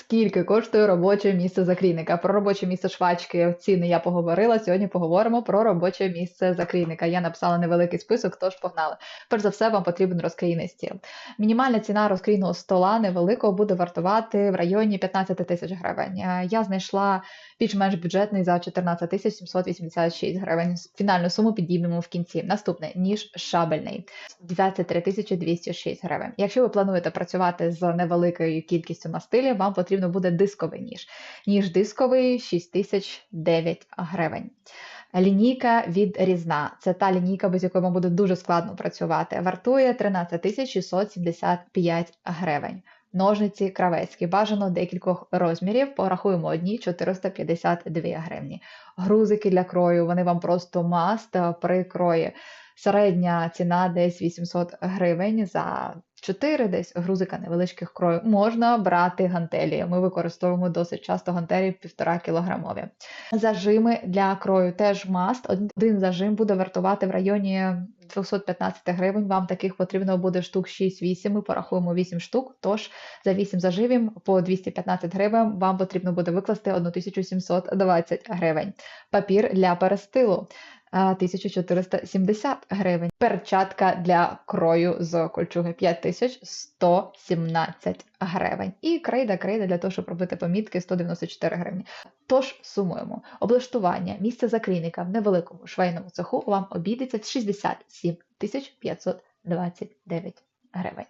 Скільки коштує робоче місце закрійника? Про робоче місце швачки ціни я поговорила. Сьогодні поговоримо про робоче місце закрійника. Я написала невеликий список, тож погнали. Перш за все, вам потрібен розкраїний стіл. Мінімальна ціна розкраїного стола невеликого буде вартувати в районі 15 тисяч гривень. Е, Я знайшла більш-менш бюджетний за 14 тисяч 786 гривень. Фінальну суму підіймемо в кінці. Наступне ніж шабельний 23 тисячі 206 гривень. Якщо ви плануєте працювати з невеликою кількістю настилів, вам потрібно буде дисковий ніж. Ніж дисковий 6009 гривень. Лінійка від різна. Це та лінійка, без якої вам буде дуже складно працювати. Вартує 13 675 гривень. Ножниці кравецькі, бажано декількох розмірів. Порахуємо одні 452 гривні. Грузики для крою, вони вам просто маст при крої. Середня ціна десь 800 гривень за 4 десь грузика невеличких крою. Можна брати гантелі. Ми використовуємо досить часто гантелі 1,5 кілограмові. Зажими для крою теж маст. Один зажим буде вартувати в районі 215 гривень. Вам таких потрібно буде штук 6-8. Ми порахуємо 8 штук. Тож за 8 заживів по 215 гривень вам потрібно буде викласти 1720 гривень. Папір для перестилу. 1470 гривень. Перчатка для крою з кольчуги 5117 гривень. І крейда, крейда для того, щоб робити помітки 194 гривні. Тож сумуємо. Облаштування місця заклійника в невеликому швейному цеху вам обійдеться 67 529 гривень.